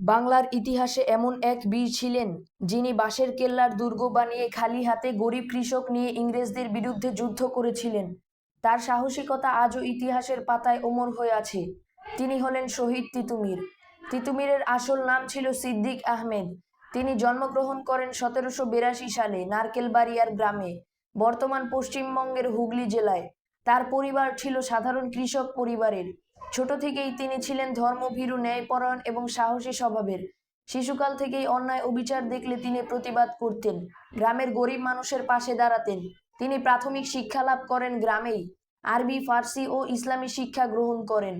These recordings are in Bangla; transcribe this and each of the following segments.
বাংলার ইতিহাসে এমন এক বীর ছিলেন যিনি বাঁশের কেল্লার দুর্গ বানিয়ে খালি হাতে গরিব কৃষক নিয়ে ইংরেজদের বিরুদ্ধে যুদ্ধ করেছিলেন। তার সাহসিকতা আজও ইতিহাসের পাতায় অমর হয়ে আছে। তিনি হলেন শহীদ তিতুমির। তিতুমিরের আসল নাম ছিল সিদ্দিক আহমেদ। তিনি জন্মগ্রহণ করেন সতেরোশো বিরাশি সালে নারকেলবাড়িয়ার গ্রামে, বর্তমান পশ্চিমবঙ্গের হুগলি জেলায়। তার পরিবার ছিল সাধারণ কৃষক পরিবারের। ছোট থেকেই তিনি ছিলেন ধর্মভীরু, ন্যায়পরায়ণ এবং সাহসী স্বভাবের। শিশুকাল থেকেই অন্যায় অবিচার দেখলে তিনি প্রতিবাদ করতেন, গ্রামের গরিব মানুষের পাশে দাঁড়াতেন। তিনি প্রাথমিক শিক্ষা লাভ করেন গ্রামেই, আরবি, ফার্সি ও ইসলামী শিক্ষা গ্রহণ করেন।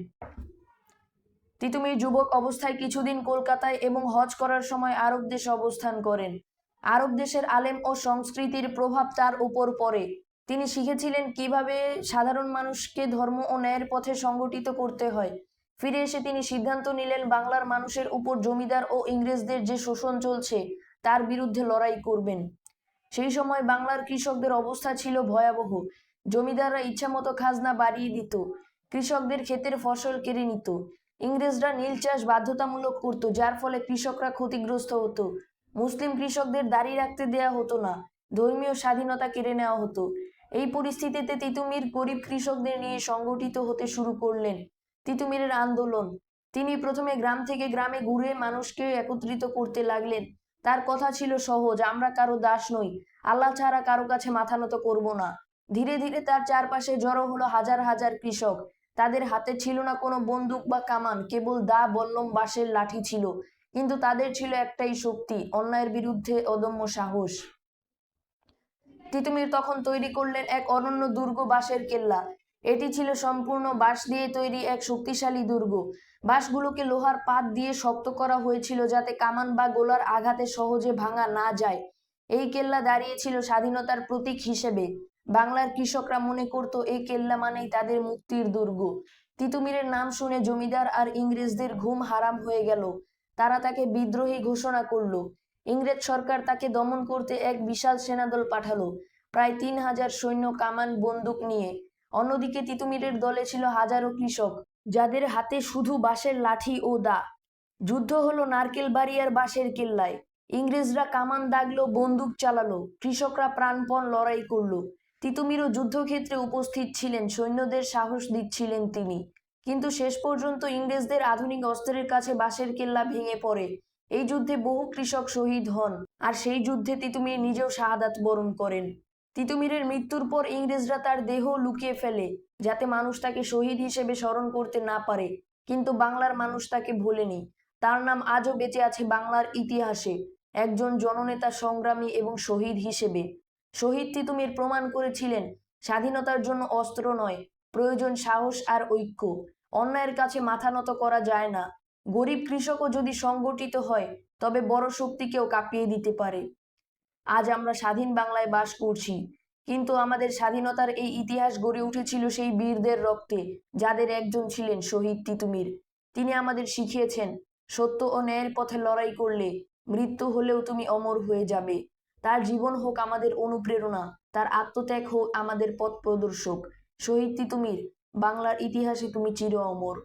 তিতুমির যুবক অবস্থায় কিছুদিন কলকাতায় এবং হজ করার সময় আরব দেশে অবস্থান করেন। আরব দেশের আলেম ও সংস্কৃতির প্রভাব তার উপর পড়ে। তিনি শিখেছিলেন কীভাবে সাধারণ মানুষকে ধর্ম ও ন্যায়ের পথে সংগঠিত করতে হয়। ফিরে এসে তিনি সিদ্ধান্ত নিলেন, বাংলার মানুষের উপর জমিদার ও ইংরেজদের যে শোষণ চলছে, তার বিরুদ্ধে লড়াই করবেন। সেই সময় বাংলার কৃষকদের অবস্থা ছিল ভয়াবহ। জমিদাররা ইচ্ছামতো খাজনা বাড়িয়ে দিত, কৃষকদের ক্ষেতের ফসল কেড়ে নিত। ইংরেজরা নীল চাষ বাধ্যতামূলক করত, যার ফলে কৃষকরা ক্ষতিগ্রস্ত হতো। মুসলিম কৃষকদের দাঁড়িয়ে রাখতে দেয়া হতো না, ধর্মীয় স্বাধীনতা কেড়ে নেওয়া হতো। এই পরিস্থিতিতে তিতুমির গরিব কৃষকদের নিয়ে সংগঠিত হতে শুরু করলেন তিতুমিরের আন্দোলন। তিনি প্রথমে গ্রাম থেকে গ্রামে ঘুরে মানুষকে একত্রিত করতে লাগলেন। তার কথা ছিল সহজ, আমরা কারও দাস নই, আল্লাহ ছাড়া কারও কাছে মাথা নত করব না। ধীরে ধীরে তার চারপাশে জড়ো হলো হাজার হাজার কৃষক। তাদের হাতে ছিল না কোনো বন্দুক বা কামান, কেবল দা বল্লম বাঁশের লাঠি ছিল। কিন্তু তাদের ছিল একটাই শক্তি, অন্যায়ের বিরুদ্ধে অদম্য সাহস। তিতুমির তখন তৈরি করলেন এক অনন্য দুর্গ বাঁশের কেল্লা। এটি ছিল সম্পূর্ণ বাঁশ দিয়ে তৈরি এক শক্তিশালী দুর্গ। বাঁশগুলোকে লোহার পাত দিয়ে শক্ত করা হয়েছিল যাতে কামান বা গোলার আঘাতে সহজে ভাঙা না যায়। এই কেল্লা দাঁড়িয়েছিল স্বাধীনতার প্রতীক হিসেবে। বাংলার কৃষকরা মনে করত, এই কেল্লা মানেই তাদের মুক্তির দুর্গ। তিতুমিরের নাম শুনে জমিদার আর ইংরেজদের ঘুম হারাম হয়ে গেল। তারা তাকে বিদ্রোহী ঘোষণা করল। ইংরেজ সরকার তাকে দমন করতে এক বিশাল সেনাদল পাঠালো। প্রায় তিন হাজার সৈন্য কামান বন্দুক নিয়ে। অন্যদিকে তিতুমিরের দলে ছিল হাজারো কৃষক, যাদের হাতে শুধু বাঁশের লাঠি ও দা। যুদ্ধ হলো নারকেল বাড়িয়ার বাঁশের কেল্লায়। ইংরেজরা কামান দাগলো, বন্দুক চালালো, কৃষকরা প্রাণপণ লড়াই করল। তিতুমিরও যুদ্ধক্ষেত্রে উপস্থিত ছিলেন, সৈন্যদের সাহস দিচ্ছিলেন তিনি। কিন্তু শেষ পর্যন্ত ইংরেজদের আধুনিক অস্ত্রের কাছে বাঁশের কেল্লা ভেঙে পড়ে। এই যুদ্ধে বহু কৃষক শহীদ হন, আর সেই যুদ্ধে তিতুমির নিজেও শাহাদাত বরণ করেন। তিতুমিরের মৃত্যুর পর ইংরেজরা তার দেহ লুকিয়ে ফেলে, যাতে মানুষ তাকে শহীদ হিসেবে স্মরণ করতে না পারে। কিন্তু বাংলার মানুষ তাকে ভোলেনি। তার নাম আজও বেঁচে আছে বাংলার ইতিহাসে, একজন জননেতা সংগ্রামী এবং শহীদ হিসেবে। শহীদ তিতুমির প্রমাণ করেছিলেন, স্বাধীনতার জন্য অস্ত্র নয়, প্রয়োজন সাহস আর ঐক্য। অন্যায়ের কাছে মাথা নত করা যায় না গরিব কৃষকও যদি সংগঠিত হয়, তবে বড় শক্তিকেও কাঁপিয়ে দিতে পারে। আজ আমরা স্বাধীন বাংলায় বাস করছি, কিন্তু আমাদের স্বাধীনতার এই ইতিহাস গড়ে উঠেছিল সেই বীরদের রক্তে, যাদের একজন ছিলেন শহীদ তিতুমির। তিনি আমাদের শিখিয়েছেন, সত্য ও ন্যায়ের পথে লড়াই করলে মৃত্যু হলেও তুমি অমর হয়ে যাবে। তার জীবন হোক আমাদের অনুপ্রেরণা, তার আত্মত্যাগ হোক আমাদের পথ প্রদর্শক। শহীদ তিতুমির, বাংলার ইতিহাসে তুমি চির অমর।